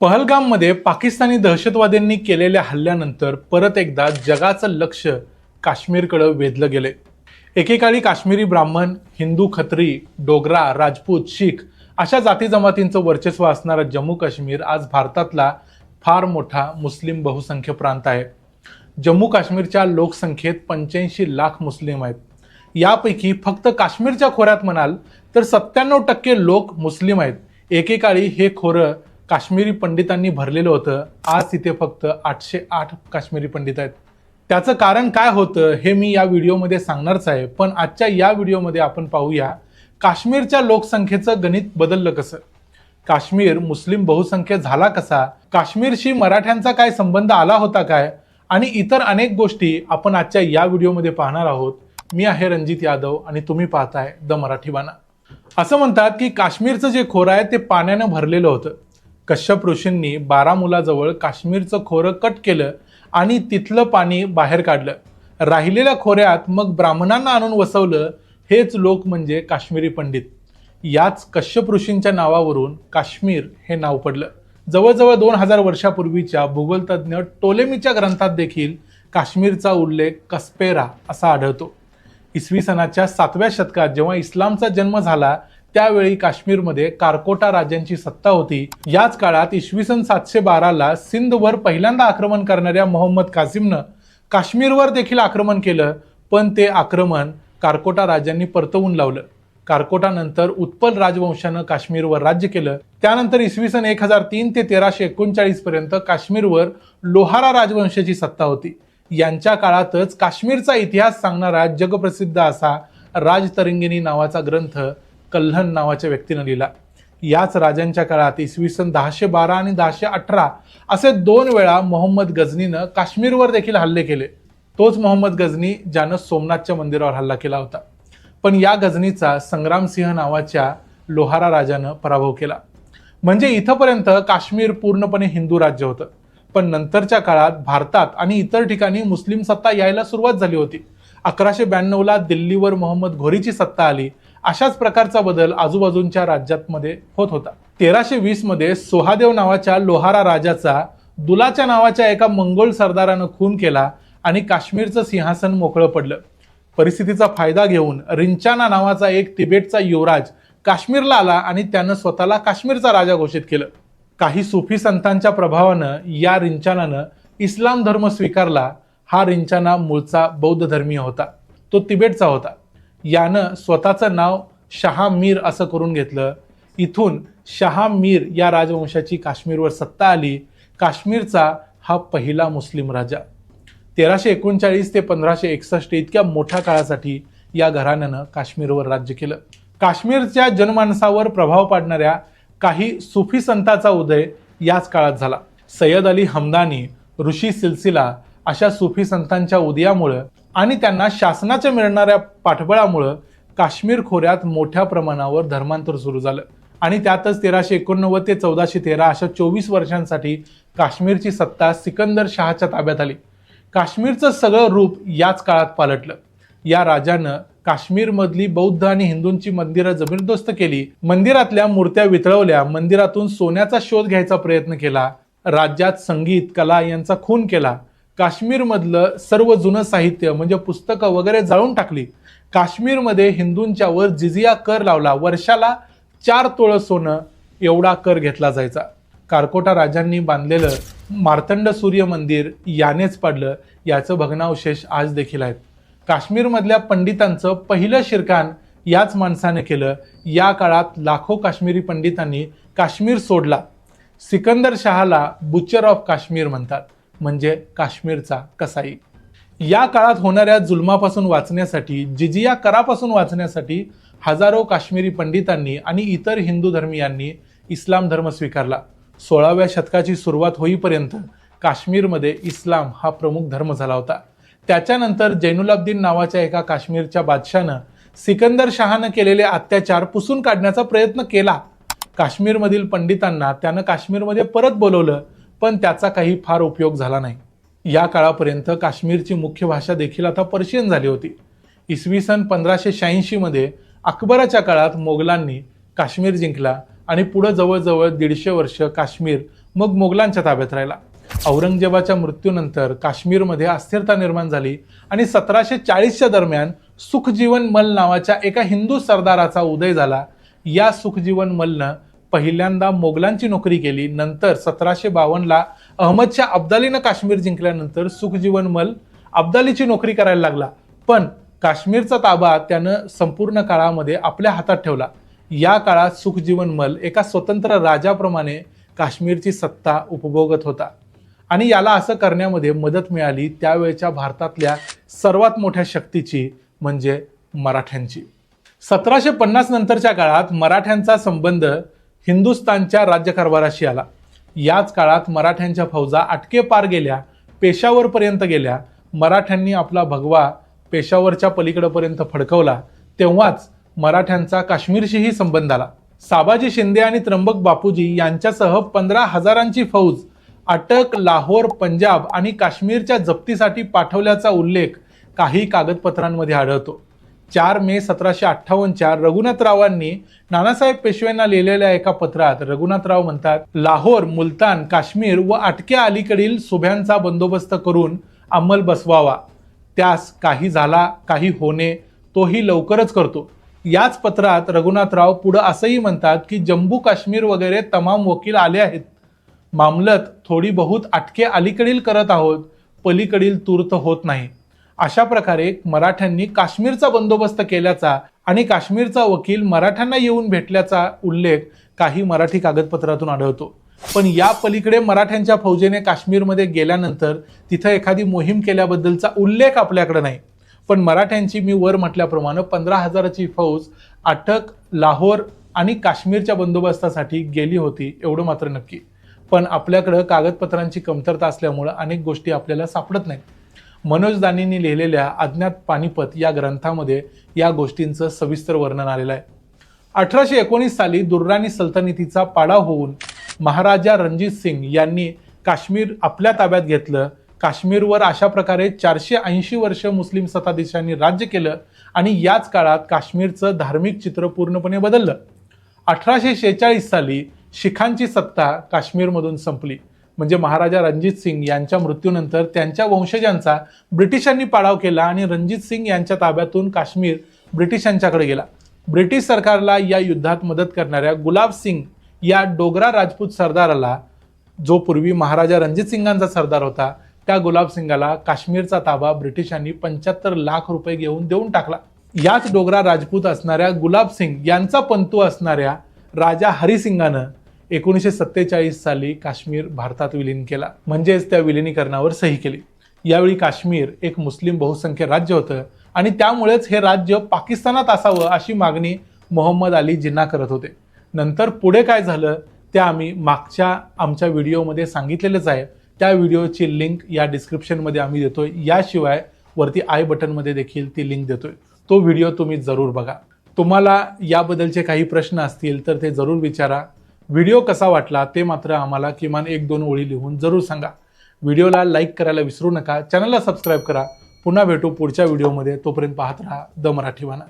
पहलगाममध्ये पाकिस्तानी दहशतवाद्यांनी केलेल्या हल्ल्यानंतर परत एकदा जगाचं लक्ष काश्मीरकडं वेधलं गेले एकेकाळी काश्मीरी ब्राह्मण हिंदू खत्री डोगरा राजपूत शीख अशा जाती जमातींचं वर्चस्व असणारा जम्मू काश्मीर आज भारतातला फार मोठा मुस्लिम बहुसंख्य प्रांत आहे. जम्मू काश्मीरच्या लोकसंख्येत पंच्याऐंशी लाख मुस्लिम आहेत. यापैकी फक्त काश्मीरच्या खोऱ्यात म्हणाल तर सत्त्याण्णव टक्के लोक मुस्लिम आहेत. एकेकाळी हे खोरं काश्मीरी पंडितांनी भरलेलं होतं. आज तिथे फक्त आठशे आठ काश्मीरी पंडित आहेत. त्याचं कारण काय होतं हे मी या व्हिडिओमध्ये सांगणारच आहे. पण आजच्या या व्हिडिओमध्ये आपण पाहूया काश्मीरच्या लोकसंख्येचं गणित बदललं कसं? काश्मीर मुस्लिम बहुसंख्य झाला कसा? काश्मीरशी मराठ्यांचा काय संबंध आला होता काय? आणि इतर अनेक गोष्टी आपण आजच्या या व्हिडिओमध्ये पाहणार आहोत. मी आहे रणजित यादव आणि तुम्ही पाहताय द मराठी बाणा असं म्हणतात की काश्मीरचं जे खोरं आहे ते पाण्यानं भरलेलं होतं. कश्यप ऋषींनी बारामुलाजवळ काश्मीरचं खोरं कट केलं आणि तिथलं पाणी बाहेर काढलं. राहिलेल्या खोऱ्यात मग ब्राह्मणांना आणून वसवलं हेच लोक म्हणजे काश्मीरी पंडित. याच कश्यप ऋषींच्या नावावरून काश्मीर हे नाव पडलं. जवळजवळ दोन हजार वर्षापूर्वीच्या भूगोलतज्ञ टोलेमीच्या ग्रंथात देखील काश्मीरचा उल्लेख कस्पेरा असा आढळतो. इसवी सनाच्या सातव्या शतकात जेव्हा इस्लामचा जन्म झाला त्यावेळी काश्मीरमध्ये कारकोटा राज्यांची सत्ता होती. याच काळात इसवी सन सातशे बाराला सिंधवर पहिल्यांदा आक्रमण करणाऱ्या मोहम्मद कासिमनं काश्मीरवर देखील आक्रमण केलं पण ते आक्रमण कारकोटा राजांनी परतवून लावलं. कारकोटानंतर उत्पल राजवंशानं काश्मीरवर राज्य केलं. त्यानंतर इसवी सन एक हजार तीन ते तेराशे एकोणचाळीस पर्यंत काश्मीरवर लोहारा राजवंशाची सत्ता होती. यांच्या काळातच काश्मीरचा इतिहास सांगणारा जगप्रसिद्ध असा राजतरंगिणी नावाचा ग्रंथ कल्हण नावाच्या व्यक्तीनं लिहिला. याच राजांच्या काळात इसवी सन दहाशे बारा आणि दहाशे अठरा असे दोन वेळा मोहम्मद गझनीनं काश्मीरवर देखील हल्ले केले. तोच मोहम्मद गझनी ज्यानं सोमनाथच्या मंदिरावर हल्ला केला होता. पण या गझनीचा संग्रामसिंह नावाच्या लोहारा राजानं पराभव केला. म्हणजे इथंपर्यंत काश्मीर पूर्णपणे हिंदू राज्य होतं. पण नंतरच्या काळात भारतात आणि इतर ठिकाणी मुस्लिम सत्ता यायला सुरुवात झाली होती. अकराशे ब्याण्णवला दिल्लीवर मोहम्मद घोरीची सत्ता आली अशाच प्रकारचा बदल आजूबाजूंच्या राज्यांमध्ये होत होता. तेराशे वीसमध्ये सोहादेव नावाच्या लोहारा राजाचा दुलाच्या नावाच्या एका मंगोल सरदारानं खून केला आणि काश्मीरचं सिंहासन मोकळं पडलं. परिस्थितीचा फायदा घेऊन रिंचाना नावाचा एक तिबेटचा युवराज काश्मीरला आला आणि त्यानं स्वतःला काश्मीरचा राजा घोषित केलं. काही सुफी संतांच्या प्रभावानं या रिंचानानं इस्लाम धर्म स्वीकारला. हा रिंचाना मूळचा बौद्ध धर्मीय होता. तो तिबेटचा होता. यानं स्वतःचं नाव शहा मीर असं करून घेतलं. इथून शहा मीर या राजवंशाची काश्मीरवर सत्ता आली. काश्मीरचा हा पहिला मुस्लिम राजा. तेराशे एकोणचाळीस ते पंधराशे एकसष्ट इतक्या मोठ्या काळासाठी या घराण्यानं काश्मीरवर राज्य केलं. काश्मीरच्या जनमानसावर प्रभाव पाडणाऱ्या काही सुफी संतांचा उदय याच काळात झाला. सय्यद अली हमदानी ऋषी सिलसिला अशा सुफी संतांच्या उदयामुळं आणि त्यांना शासनाच्या मिळणाऱ्या पाठबळामुळं काश्मीर खोऱ्यात मोठ्या प्रमाणावर धर्मांतर सुरू झालं. आणि त्यातच तेराशे एकोणनव्वद ते चौदाशे तेरा अशा चोवीस वर्षांसाठी काश्मीरची सत्ता सिकंदर शहाच्या ताब्यात आली. काश्मीरचं सगळं रूप याच काळात पालटलं. या राजानं काश्मीरमधली बौद्ध आणि हिंदूंची मंदिरं जमीरदोस्त केली. मंदिरातल्या मूर्त्या वितळवल्या. मंदिरातून सोन्याचा शोध घ्यायचा प्रयत्न केला. राज्यात संगीत कला यांचा खून केला. काश्मीरमधलं सर्व जुनं साहित्य म्हणजे पुस्तकं वगैरे जाळून टाकली. काश्मीरमध्ये हिंदूंच्या वर जिजिया कर लावला. वर्षाला चार तोळं सोनं एवढा कर घेतला जायचा. कारकोटा राजांनी बांधलेलं मार्तंड सूर्य मंदिर यानेच पडलं. याचं भग्नावशेष आज देखील आहेत. काश्मीरमधल्या पंडितांचं पहिलं शिरकान याच माणसाने केलं. या काळात लाखो काश्मीरी पंडितांनी काश्मीर सोडला. सिकंदर शहाला बुचर ऑफ काश्मीर म्हणतात. म्हणजे काश्मीरचा कसाई. या काळात होणाऱ्या जुलमापासून वाचण्यासाठी जिजिया करापासून वाचण्यासाठी हजारो काश्मीरी पंडितांनी आणि इतर हिंदू धर्मीयांनी इस्लाम धर्म स्वीकारला. सोळाव्या शतकाची सुरुवात होईपर्यंत काश्मीरमध्ये इस्लाम हा प्रमुख धर्म झाला होता. त्याच्यानंतर जैनुलाब्दीन नावाच्या एका काश्मीरच्या बादशानं सिकंदर शहानं केलेले अत्याचार पुसून काढण्याचा प्रयत्न केला. काश्मीरमधील पंडितांना त्यानं काश्मीरमध्ये परत बोलवलं. पण त्याचा काही फार उपयोग झाला नाही. या काळापर्यंत काश्मीरची मुख्य भाषा देखील आता पर्शियन झाली होती. इसवी सन पंधराशे शहाऐंशीमध्ये अकबराच्या काळात मोगलांनी काश्मीर जिंकला आणि पुढं जवळजवळ दीडशे वर्ष काश्मीर मग मोगलांच्या ताब्यात राहिला. औरंगजेबाच्या मृत्यूनंतर काश्मीरमध्ये अस्थिरता निर्माण झाली आणि सतराशे चाळीसच्या दरम्यान सुखजीवन मल नावाच्या एका हिंदू सरदाराचा उदय झाला. या सुखजीवन मलनं पहिल्यांदा मोगलांची नोकरी केली नंतर सतराशे बावन्नला अहमदच्या अब्दालीनं काश्मीर जिंकल्यानंतर सुखजीवन मल अब्दालीची नोकरी करायला लागला. पण काश्मीरचा ताबा त्यानं संपूर्ण काळामध्ये आपल्या हातात ठेवला. या काळात सुखजीवन मल एका स्वतंत्र राजाप्रमाणे काश्मीरची सत्ता उपभोगत होता. आणि याला असं करण्यामध्ये मदत मिळाली त्यावेळच्या भारतातल्या सर्वात मोठ्या शक्तीची म्हणजे मराठ्यांची. सतराशे पन्नास नंतरच्या काळात मराठ्यांचा संबंध हिंदुस्थानच्या राज्यकारभाराशी आला. याच काळात मराठ्यांच्या फौजा अटके पार गेल्या पेशावरपर्यंत गेल्या. मराठ्यांनी आपला भगवा पेशावरच्या पलीकडपर्यंत फडकवला. तेव्हाच मराठ्यांचा काश्मीरशीही संबंध आला. साबाजी शिंदे आणि त्र्यंबक बापूजी यांच्यासह पंधरा हजारांची फौज अटक लाहोर पंजाब आणि काश्मीरच्या जप्तीसाठी पाठवल्याचा उल्लेख काही कागदपत्रांमध्ये आढळतो. चार मे सतराशे अठ्ठावन्नच्या रघुनाथरावांनी नानासाहेब पेशव्यांना लिहिलेल्या एका पत्रात रघुनाथराव म्हणतात लाहोर मुलतान काश्मीर व अटक्या अलीकडील सुभ्यांचा बंदोबस्त करून अंमल बसवावा. त्यास काही झाला काही होणे तोही लवकरच करतो. याच पत्रात रघुनाथराव पुढं असंही म्हणतात की जम्मू काश्मीर वगैरे तमाम वकील आले आहेत. मामलत थोडी बहुत अटके अलीकडील करत आहोत. पलीकडील तूर्त होत नाही. अशा प्रकारे मराठ्यांनी काश्मीरचा बंदोबस्त केल्याचा आणि काश्मीरचा वकील मराठ्यांना येऊन भेटल्याचा उल्लेख काही मराठी कागदपत्रातून आढळतो. पण या पलीकडे मराठ्यांच्या फौजेने काश्मीरमध्ये गेल्यानंतर तिथं एखादी मोहीम केल्याबद्दलचा उल्लेख आपल्याकडे नाही. पण मराठ्यांची मी वर म्हटल्याप्रमाणे पंधरा हजाराची फौज अटक लाहोर आणि काश्मीरच्या बंदोबस्तासाठी गेली होती एवढं मात्र नक्की. पण आपल्याकडं कागदपत्रांची कमतरता असल्यामुळं अनेक गोष्टी आपल्याला सापडत नाहीत. मनोज दानींनी लिहिलेल्या अज्ञात पानिपत या ग्रंथामध्ये या गोष्टींचं सविस्तर वर्णन आलेलं आहे. अठराशे एकोणीस साली दुर्राणी सल्तनतीचा पाडाव होऊन महाराजा रणजित सिंग यांनी काश्मीर आपल्या ताब्यात घेतलं. काश्मीरवर अशा प्रकारे चारशे ऐंशी वर्ष मुस्लिम सत्ताधीशांनी राज्य केलं आणि याच काळात काश्मीरचं धार्मिक चित्र पूर्णपणे बदललं. अठराशे शेहेचाळीस साली शिखांची सत्ता काश्मीरमधून संपली. म्हणजे महाराजा रणजित सिंग यांच्या मृत्यूनंतर त्यांच्या वंशजांचा ब्रिटिशांनी पाडाव केला आणि रणजित सिंग यांच्या ताब्यातून काश्मीर ब्रिटिशांच्याकडे गेला. ब्रिटिश सरकारला या युद्धात मदत करणाऱ्या गुलाब सिंग या डोगरा राजपूत सरदाराला जो पूर्वी महाराजा रणजित सिंगांचा सरदार होता त्या गुलाब सिंगाला काश्मीरचा ताबा ब्रिटिशांनी पंच्याहत्तर लाख रुपये घेऊन देऊन टाकला. याच डोगरा राजपूत असणाऱ्या गुलाब सिंग यांचा पंतू असणाऱ्या राजा हरिसिंगानं एकोणीसशे सत्तेचाळीस साली काश्मीर भारतात विलीन केला. म्हणजेच त्या विलिनीकरणावर सही केली. यावेळी काश्मीर एक मुस्लिम बहुसंख्य राज्य होतं आणि त्यामुळेच हे राज्य पाकिस्तानात असावं अशी मागणी मोहम्मद अली जिन्ना करत होते. नंतर पुढे काय झालं ते आम्ही मागच्या आमच्या व्हिडिओमध्ये सांगितलेलंच आहे. त्या व्हिडिओची लिंक या डिस्क्रिप्शनमध्ये आम्ही देतोय. याशिवाय वरती आय बटनमध्ये देखील ती लिंक देतोय. तो व्हिडिओ तुम्ही जरूर बघा. तुम्हाला याबद्दलचे काही प्रश्न असतील तर ते जरूर विचारा. व्हिडिओ कसा वाटला ते मात्र आम्हाला किमान एक दोन ओळी लिहून जरूर सांगा. व्हिडिओला लाईक करायला विसरू नका. चॅनलला सबस्क्राईब करा. पुन्हा भेटू पुढच्या व्हिडिओमध्ये. तोपर्यंत पाहत राहा द मराठीवाना